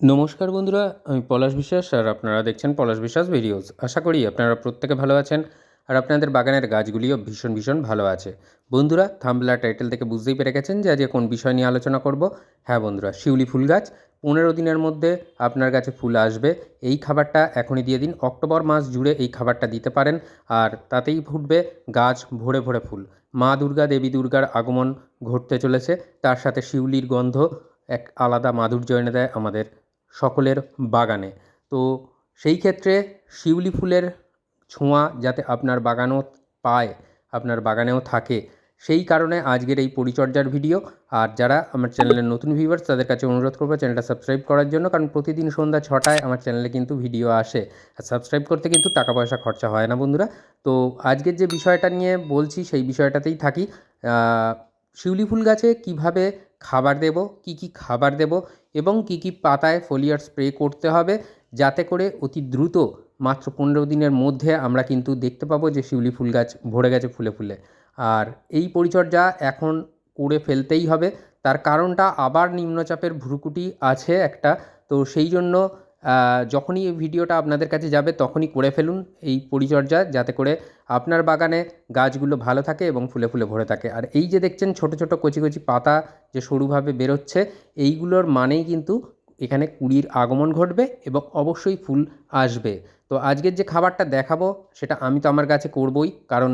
নমস্কার বন্ধুরা, আমি পলাশ বিশ্বাস আর আপনারা দেখছেন পলাশ বিশ্বাস ভিডিওস। আশা করি আপনারা প্রত্যেকে ভালো আছেন আর আপনাদের বাগানের গাছগুলিও ভীষণ ভীষণ ভালো আছে। বন্ধুরা থাম্বলা টাইটেল থেকে বুঝতেই পেরে গেছেন যে আজকে কোন বিষয় নিয়ে আলোচনা করব। হ্যাঁ বন্ধুরা, শিউলি ফুল গাছ, পনেরো দিনের মধ্যে আপনার কাছে ফুল আসবে। এই খাবারটা এখনই দিয়ে দিন, অক্টোবর মাস জুড়ে এই খাবারটা দিতে পারেন আর তাতেই ফুটবে গাছ ভরে ভরে ফুল। মা দুর্গা, দেবী দুর্গার আগমন ঘটতে চলেছে, তার সাথে শিউলির গন্ধ এক আলাদা মাধুর্য এনে দেয় আমাদের সকলের বাগানে। তো সেই ক্ষেত্রে শিউলি ফুলের ছোঁয়া যাতে আপনার বাগানও পায়, আপনার বাগানেও থাকে, সেই কারণে আজকের এই পরিচর্যার ভিডিও। আর যারা আমার চ্যানেলের নতুন ভিউয়ার্স তাদের কাছে অনুরোধ করব চ্যানেলটা সাবস্ক্রাইব করার জন্য, কারণ প্রতিদিন সন্ধ্যা ছটায় আমার চ্যানেলে কিন্তু ভিডিও আসে। আর সাবস্ক্রাইব করতে কিন্তু টাকা পয়সা খরচা হয় না বন্ধুরা। তো আজকের যে বিষয়টা নিয়ে বলছি, সেই বিষয়টাতেই থাকি। শিউলি ফুল গাছে কীভাবে খাবার দেব, কি কি খাবার দেব এবং কী কী পাতায় ফোলিয়ার স্প্রে করতে হবে যাতে করে অতি দ্রুত মাত্র পনেরো দিনের মধ্যে আমরা কিন্তু দেখতে পাবো যে শিউলি ফুল গাছ ভরে গেছে ফুলে ফুলে। আর এই পরিচর্যা এখন করে ফেলতেই হবে। তার কারণটা আবার নিম্নচাপের ভ্রুকুটি আছে একটা। তো সেই জন্য যখনই এই ভিডিওটা আপনাদের কাছে যাবে, তখনই করে ফেলুন এই পরিচর্যা যাতে করে আপনার বাগানে গাছগুলো ভালো থাকে এবং ফুলে ফুলে ভরে থাকে। আর এই যে দেখছেন, ছোট ছোট কচি কচি পাতা যে সরুভাবে বেরোচ্ছে, এইগুলোর মানেই কিন্তু এখানে কুড়ির আগমন ঘটবে এবং অবশ্যই ফুল আসবে। তো আজকের যে খাবারটা দেখাবো, সেটা আমি তো আমার কাছে করবই, কারণ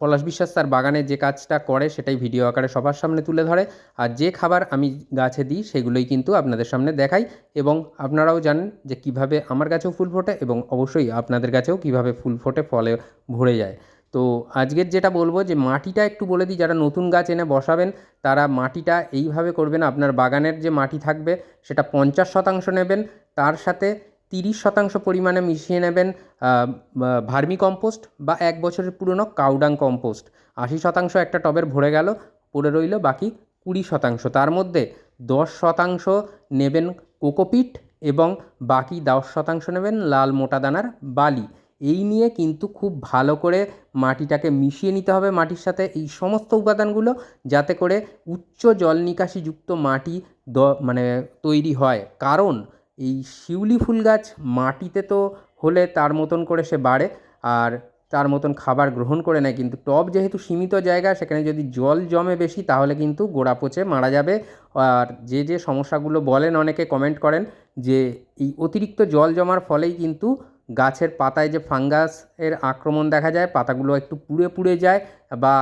পলাশ বিশ্বাস তার বাগানে যে কাজটা করে সেটাই ভিডিও আকারে সবার সামনে তুলে ধরে। আর যে খাবার আমি গাছে দিই সেগুলোই কিন্তু আপনাদের সামনে দেখাই এবং আপনারাও জানেন যে কীভাবে আমার গাছেও ফুল ফোটে এবং অবশ্যই আপনাদের কাছেও কীভাবে ফুল ফোটে ফলে ভরে যায়। তো আজকের যেটা বলব যে মাটিটা একটু বলে দিই, যারা নতুন গাছ এনে বসাবেন তারা মাটিটা এইভাবে করবেন, আপনার বাগানের যে মাটি থাকবে সেটা পঞ্চাশ শতাংশ নেবেন, তার সাথে তিরিশ শতাংশ পরিমাণে মিশিয়ে নেবেন ভার্মি কম্পোস্ট বা এক বছরের পুরনো কাউডাং কম্পোস্ট। আশি শতাংশ একটা টবের ভরে গেল, পড়ে রইল বাকি কুড়ি শতাংশ। তার মধ্যে দশ শতাংশ নেবেন কোকোপিট এবং বাকি দশ শতাংশ নেবেন লাল মোটা দানার বালি। এই নিয়ে কিন্তু খুব ভালো করে মাটিটাকে মিশিয়ে নিতে হবে মাটির সাথে। এই সমস্ত উপাদানগুলো যাতে করে উচ্চ জল নিকাশিযুক্ত মাটি দ মানে তৈরি হয়। কারণ এই শিউলি ফুল গাছ মাটিতে তো হলে তার মতন করে সে বাড়ে, আর তার মতন খাবার গ্রহণ করে নেয়। কিন্তু টব যেহেতু সীমিত জায়গা, সেখানে যদি জল জমে বেশি, তাহলে কিন্তু গোড়া পচে মারা যাবে। আর যে যে সমস্যাগুলো বলেন অনেকে, কমেন্ট করেন যে এই অতিরিক্ত জল জমার ফলেই কিন্তু গাছের পাতায় যে ফাঙ্গাস এর আক্রমণ দেখা যায়, পাতাগুলো একটু পুড়ে পুড়ে যায় বা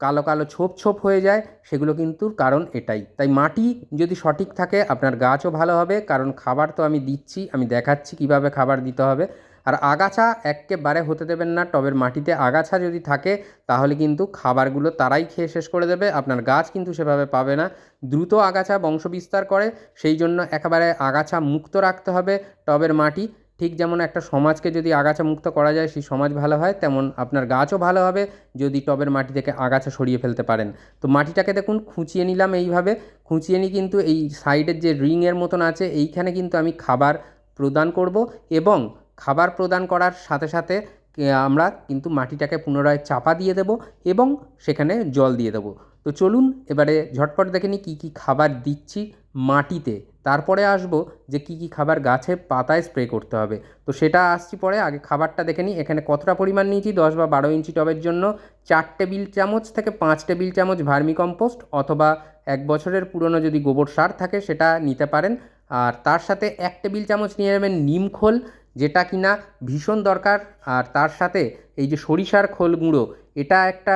কালো কালো ছোপ ছোপ হয়ে যায়, সেগুলো কিন্তু কারণ এটাই। তাই মাটি যদি সঠিক থাকে, আপনার গাছও ভালো হবে, কারণ খাবার তো আমি দিচ্ছি, আমি দেখাচ্ছি কীভাবে খাবার দিতে হবে। আর আগাছা একেবারে হতে দেবেন না, টবের মাটিতে আগাছা যদি থাকে, তাহলে কিন্তু খাবারগুলো তারাই খেয়ে শেষ করে দেবে, আপনার গাছ কিন্তু সেভাবে পাবে না। দ্রুত আগাছা বংশবিস্তার করে, সেই জন্য একেবারে আগাছা মুক্ত রাখতে হবে, টবের মাটি। ঠিক যেমন একটা সমাজকে যদি আগাছা মুক্ত করা যায়, সেই সমাজ ভালো হয়, তেমন আপনার গাছও ভালো হবে, যদি টবের মাটি থেকে আগাছা সরিয়ে ফেলতে পারেন। তো মাটিটাকে দেখুন, খুঁচিয়ে নিলাম এইভাবে। খুঁচিয়ে নিই কিন্তু এই সাইডের যে রিংয়ের মতন আছে, এইখানে কিন্তু আমি খাবার প্রদান করব এবং খাবার প্রদান করার সাথে সাথে আমরা কিন্তু মাটিটাকে পুনরায় চাপা দিয়ে দেব এবং সেখানে জল দিয়ে দেবো। তো চলুন, এবারে ঝটপট দেখে নিই কী কী খাবার দিচ্ছি। মাটিতে। তারপরে আসব যে কী কী খাবার গাছে পাতায় স্প্রে করতে হবে। তো সেটা আসছি পরে, আগে খাবারটা দেখে নিই। এখানে কতটা পরিমাণ নিয়েছি? দশ বা বারো ইঞ্চি টবের জন্য চার টেবিল চামচ থেকে পাঁচ টেবিল চামচ ভার্মি কম্পোস্ট অথবা এক বছরের পুরনো যদি গোবর সার থাকে সেটা নিতে পারেন। আর তার সাথে এক টেবিল চামচ নিয়ে নেবেন নিম খোল। যেটা কিনা ভীষণ দরকার। আর তার সাথে এই যে সরিষার খোল গুঁড়ো, এটা একটা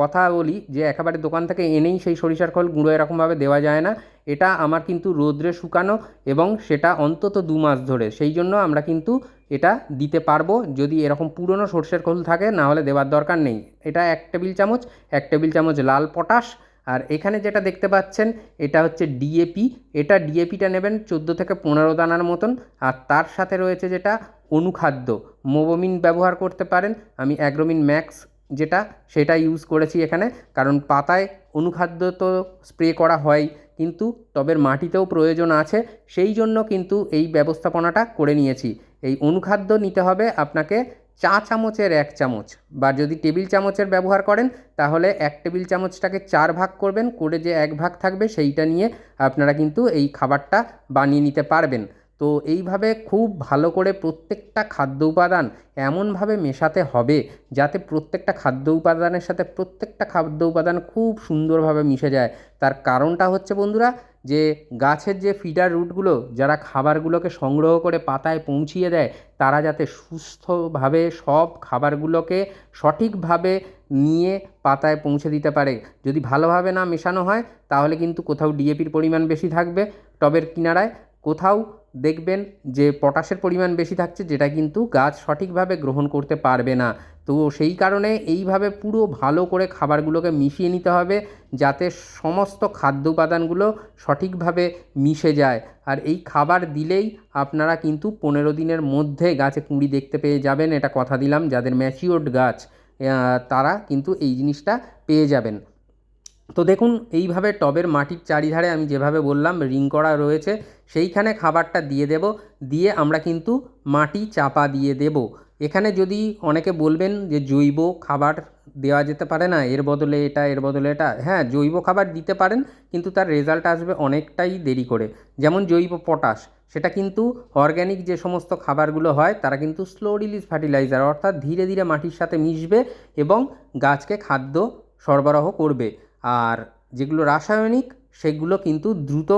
কথা বলি যে একেবারে দোকান থেকে এনেই সেই সরিষার খোল গুঁড়ো এরকমভাবে দেওয়া যায় না। এটা আমার কিন্তু রোদ্রে শুকানো এবং সেটা অন্তত দু মাস ধরে। সেই জন্য আমরা কিন্তু এটা দিতে পারব। যদি এরকম পুরনো সর্ষের খোল থাকে, না হলে দেওয়ার দরকার নেই। এটা এক টেবিল চামচ, এক টেবিল চামচ লাল পটাশ আর এখানে যেটা দেখতে পাচ্ছেন, এটা হচ্ছে ডিএপি এটা ডিএপিটা নেবেন চোদ্দ থেকে পনেরো দানার মতন। আর তার সাথে রয়েছে যেটা অনুখাদ্য। মোবোমিন ব্যবহার করতে পারেন। আমি অ্যাগ্রোমিন ম্যাক্স যেটা, সেটা ইউজ করেছি এখানে। কারণ পাতায় অনুখাদ্য তো স্প্রে করা হয়, কিন্তু টবের মাটিতেও প্রয়োজন আছে। সেই জন্য কিন্তু এই ব্যবস্থাপনাটা করে নিয়েছি। এই অনুখাদ্য নিতে হবে আপনাকে চা চামচের এক চামচ। বা যদি টেবিল চামচের ব্যবহার করেন, তাহলে এক টেবিল চামচটাকে চার ভাগ করবেন, করে যে এক ভাগ থাকবে সেইটা নিয়ে আপনারা কিন্তু এই খাবারটা বানিয়ে নিতে পারবেন। তো এইভাবে খুব ভালো করে প্রত্যেকটা খাদ্য উপাদান এমনভাবে মেশাতে হবে, যাতে প্রত্যেকটা খাদ্য উপাদানের সাথে প্রত্যেকটা খাদ্য উপাদান খুব সুন্দরভাবে মিশে যায়। তার কারণটা হচ্ছে বন্ধুরা, যে গাছের যে ফিডার রুটগুলো, যারা খাবারগুলোকে সংগ্রহ করে পাতায় পৌঁছিয়ে দেয় তারা যাতে সুস্থভাবে সব খাবারগুলোকে সঠিকভাবে নিয়ে পাতায় পৌঁছে দিতে পারে। যদি ভালোভাবে না মেশানো হয়, তাহলে কিন্তু কোথাও ডিএপির পরিমাণ বেশি থাকবে। টবের কিনারায় কোথাও দেখবেন যে পটাশের পরিমাণ বেশি থাকছে, যেটা কিন্তু গাছ সঠিকভাবে গ্রহণ করতে পারবে না। তো সেই কারণে এইভাবে পুরো ভালো করে খাবারগুলোকে মিশিয়ে নিতে হবে, যাতে সমস্ত খাদ্য উপাদানগুলো সঠিকভাবে মিশে যায়। আর এই খাবার দিলেই আপনারা কিন্তু পনেরো দিনের মধ্যে গাছে কুঁড়ি দেখতে পেয়ে যাবেন, এটা কথা দিলাম, যাদের ম্যাচিওর্ড গাছ তারা কিন্তু এই জিনিসটা পেয়ে যাবেন। তো দেখুন, এইভাবে টবের মাটির চারিধারে আমি যেভাবে বললাম, রিং করা রয়েছে, সেইখানে খাবারটা দিয়ে দেব। দিয়ে আমরা কিন্তু মাটি চাপা দিয়ে দেব। এখানে যদি অনেকে বলবেন যে জৈব খাবার দেওয়া যেতে পারে না, এর বদলে এটা, এর বদলে এটা হ্যাঁ জৈব খাবার দিতে পারেন, কিন্তু তার রেজাল্ট আসবে অনেকটাই দেরি করে। যেমন জৈব পটাশ, সেটা কিন্তু অর্গ্যানিক যে সমস্ত খাবারগুলো হয়, তারা কিন্তু স্লো রিলিজ ফার্টিলাইজার অর্থাৎ ধীরে ধীরে মাটির সাথে মিশবে এবং গাছকে খাদ্য সরবরাহ করবে। আর যেগুলো রাসায়নিক, সেগুলো কিন্তু দ্রুত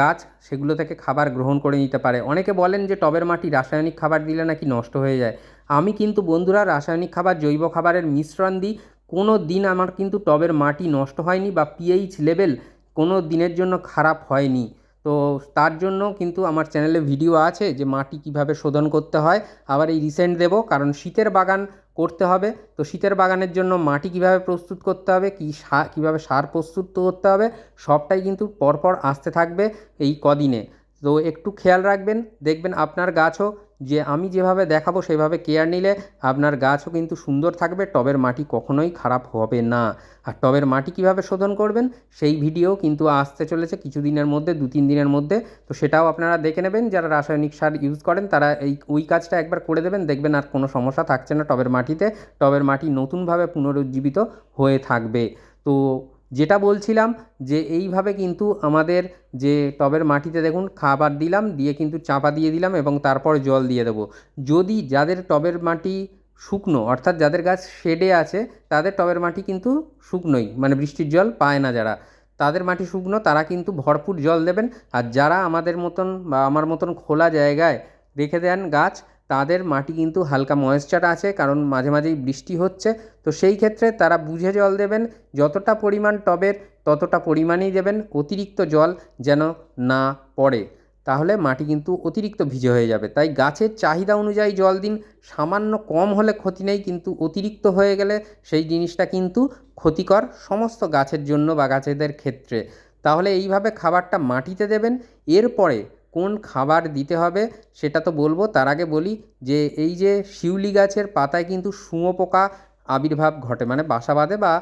গাছ, সেগুলো থেকে খাবার গ্রহণ করে নিতে পারে। অনেকে বলেন যে টবের মাটি রাসায়নিক খাবার দিলে নাকি নষ্ট হয়ে যায়। আমি কিন্তু বন্ধুরা রাসায়নিক খাবার, জৈব খাবারের মিশ্রণ দিই। কোনো দিন আমার কিন্তু টবের মাটি নষ্ট হয়নি বা পিএইচ লেভেল কোনো দিনের জন্য খারাপ হয়নি। তো তার জন্য কিন্তু আমার চ্যানেলে ভিডিও আছে যে মাটি কীভাবে শোধন করতে হয়। আবার এই রিসেন্ট দেবো, কারণ শীতের বাগান করতে হবে। তো শীতের বাগানের জন্য মাটি কীভাবে প্রস্তুত করতে হবে? কী সার কীভাবে সার প্রস্তুত করতে হবে? সবটাই কিন্তু পরপর আসতে থাকবে এই কদিনে। তো একটু খেয়াল রাখবেন, দেখবেন আপনার গাছও যে আমি যেভাবে দেখাবো সেভাবে কেয়ার নিলে আপনার গাছও কিন্তু সুন্দর থাকবে, টবের মাটি কখনোই খারাপ হবে না। আর টবের মাটি কীভাবে শোধন করবেন, সেই ভিডিও কিন্তু আসতে চলেছে কিছু দিনের মধ্যে, দু তিন দিনের মধ্যে। তো সেটাও আপনারা দেখে নেবেন, যারা রাসায়নিক সার ইউজ করেন, তারা এই, ওই কাজটা একবার করে দেবেন, দেখবেন আর কোনো সমস্যা থাকছে না টবের মাটিতে। টবের মাটি নতুনভাবে পুনরুজ্জীবিত হয়ে থাকবে। তো যেটা বলছিলাম যে এইভাবে কিন্তু আমাদের যে টবের মাটিতে দেখুন খাবার দিলাম, দিয়ে কিন্তু চাপা দিয়ে দিলাম এবং তারপর জল দিয়ে দেবো। যদি যাদের টবের মাটি শুকনো, অর্থাৎ যাদের গাছ শেডে আছে, তাদের টবের মাটি কিন্তু শুকনোই মানে বৃষ্টির জল পায় না যারা। তাদের মাটি শুকনো, তারা কিন্তু ভরপুর জল দেবেন। আর যারা আমাদের মতন বা আমার মতন খোলা জায়গায় রেখে দেন গাছ তাদের মাটি কিন্তু হালকা ময়েশ্চার আছে, কারণ মাঝে মাঝেই বৃষ্টি হচ্ছে। তো সেই ক্ষেত্রে তারা বুঝে জল দেবেন, যতটা পরিমাণ টবের ততটা পরিমাণেই দেবেন অতিরিক্ত জল যেন না পড়ে। তাহলে মাটি কিন্তু অতিরিক্ত ভিজে হয়ে যাবে। তাই গাছের চাহিদা অনুযায়ী জল দিন, সামান্য কম হলে ক্ষতি নেই, কিন্তু অতিরিক্ত হয়ে গেলে সেই জিনিসটা কিন্তু ক্ষতিকর সমস্ত গাছের জন্য বা গাছেদের ক্ষেত্রে। তাহলে এইভাবে খাবারটা মাটিতে দেবেন, এরপরে কোন খাবার দিতে হবে সেটা তো বলব। তার আগে বলি যে এই যে শিউলি গাছের পাতায় কিন্তু শুঁয়োপোকা আবির্ভাব ঘটে মানে বাসা বাঁধে বা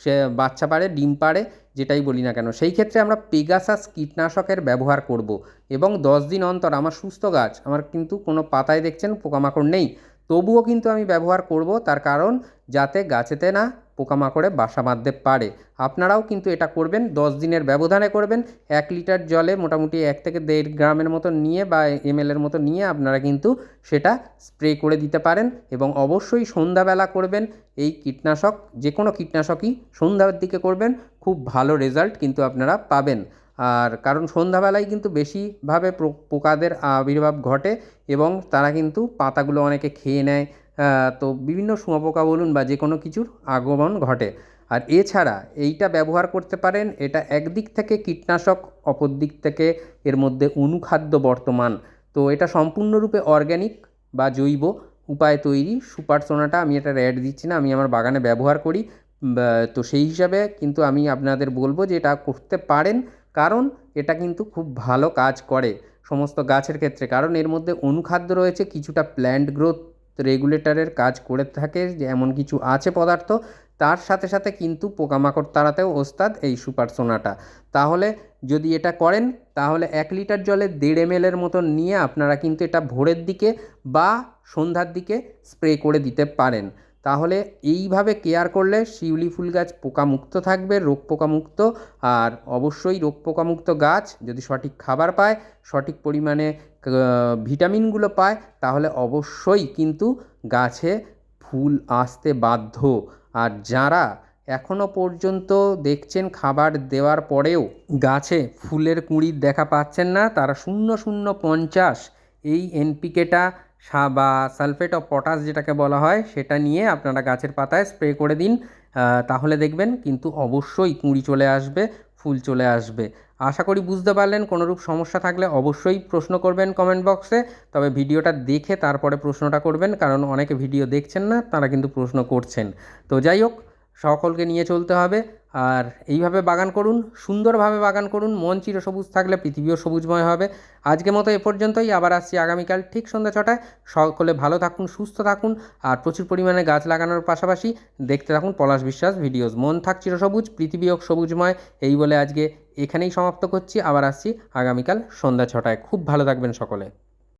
সে বাচ্চা পারে ডিম পারে যেটাই বলি না কেন। সেই ক্ষেত্রে আমরা পেগাসাস কীটনাশকের ব্যবহার করব এবং দশ দিন অন্তর, আমার সুস্থ গাছ, আমার কিন্তু কোনো পাতায় দেখছেন পোকামাকড় নেই। তবুও কিন্তু আমি ব্যবহার করব তার কারণ যাতে গাছেতে না পোকামাকড়ে বাসা বাঁধতে পারে। আপনারাও কিন্তু এটা করবেন, দশ দিনের ব্যবধানে করবেন, এক লিটার জলে মোটামুটি এক থেকে দেড় গ্রামের মতো নিয়ে বা এমএলের মতো নিয়ে আপনারা কিন্তু সেটা স্প্রে করে দিতে পারেন এবং অবশ্যই সন্ধ্যাবেলা করবেন। এই কীটনাশক যে কোনো কীটনাশকই সন্ধ্যার দিকে করবেন, খুব ভালো রেজাল্ট কিন্তু আপনারা পাবেন। আর কারণ সন্ধ্যাবেলায় কিন্তু বেশিভাবে পোকাদের আবির্ভাব ঘটে এবং তারা কিন্তু পাতাগুলো অনেকে খেয়ে নেয় তো বিভিন্ন শুঁয়োপোকা বলুন বা যে কোনো কিছুর আগমন ঘটে। আর এছাড়া এইটা ব্যবহার করতে পারেন, এটা একদিক থেকে কীটনাশক অপর দিক থেকে এর মধ্যে অনুখাদ্য বর্তমান। তো এটা সম্পূর্ণরূপে অর্গ্যানিক বা জৈব উপায়ে তৈরি। সুপার সোনাটা আমি এটা অ্যাড দিচ্ছি না, আমি আমার বাগানে ব্যবহার করি তো সেই হিসাবে কিন্তু আমি আপনাদের বলব যে এটা করতে পারেন। কারণ এটা কিন্তু খুব ভালো কাজ করে সমস্ত গাছের ক্ষেত্রে। কারণ এর মধ্যে অনুখাদ্য রয়েছে, কিছুটা প্ল্যান্ট গ্রোথ রেগুলেটরের কাজ করে থাকে যে এমন কিছু আছে পদার্থ, তার সাথে সাথে কিন্তু পোকামাকড় তাড়াতেও ওস্তাদ এই সুপার সোনাটা তাহলে যদি এটা করেন, তাহলে এক লিটার জলে দেড় এম এর মতন নিয়ে আপনারা কিন্তু এটা ভোরের দিকে বা সন্ধ্যার দিকে স্প্রে করে দিতে পারেন। তাহলে এইভাবে কেয়ার করলে শিউলি ফুল গাছ পোকামুক্ত থাকবে, রোগ পোকামুক্ত। আর অবশ্যই রোগ পোকামুক্ত গাছ যদি সঠিক খাবার পায়, সঠিক পরিমাণে ভিটামিনগুলো পায়, তাহলে অবশ্যই কিন্তু গাছে ফুল আসতে বাধ্য। আর যারা এখনও পর্যন্ত দেখছেন খাবার দেওয়ার পরেও গাছে ফুলের কুঁড়ির দেখা পাচ্ছেন না, তারা শূন্য শূন্য পঞ্চাশ এই এনপিকেটা বা সালফেট অফ পটাশ যেটাকে বলা হয়, সেটা নিয়ে আপনারা গাছের পাতায় স্প্রে করে দিন। তাহলে দেখবেন কিন্তু অবশ্যই কুঁড়ি চলে আসবে, ফুল চলে আসবে। আশা করি বুঝতে পারলেন, কোনোরূপ সমস্যা থাকলে অবশ্যই প্রশ্ন করবেন কমেন্ট বক্সে। তবে ভিডিওটা দেখে তারপরে প্রশ্নটা করবেন, কারণ অনেকে ভিডিও দেখছেন না, তারা কিন্তু প্রশ্ন করছেন। তো যাই হোক, সকলকে নিয়ে চলতে হবে। আর এইভাবে বাগান করুন, সুন্দরভাবে বাগান করুন, মন চিরসবুজ থাকলে পৃথিবীও সবুজময় হবে। আজকে মতো এ পর্যন্তই, আবার আসছি আগামীকাল ঠিক সন্ধ্যা ছটায়। সকলে ভালো থাকুন, সুস্থ থাকুন, আর প্রচুর পরিমাণে গাছ লাগানোর পাশাপাশি দেখতে থাকুন পলাশ বিশ্বাস ভিডিওস। মন থাক চিরসবুজ পৃথিবী হোক সবুজময়, এই বলে আজকে এখানেই সমাপ্ত করছি, আবার আসছি আগামীকাল সন্ধ্যা ছটায়। খুব ভালো থাকবেন সকলে।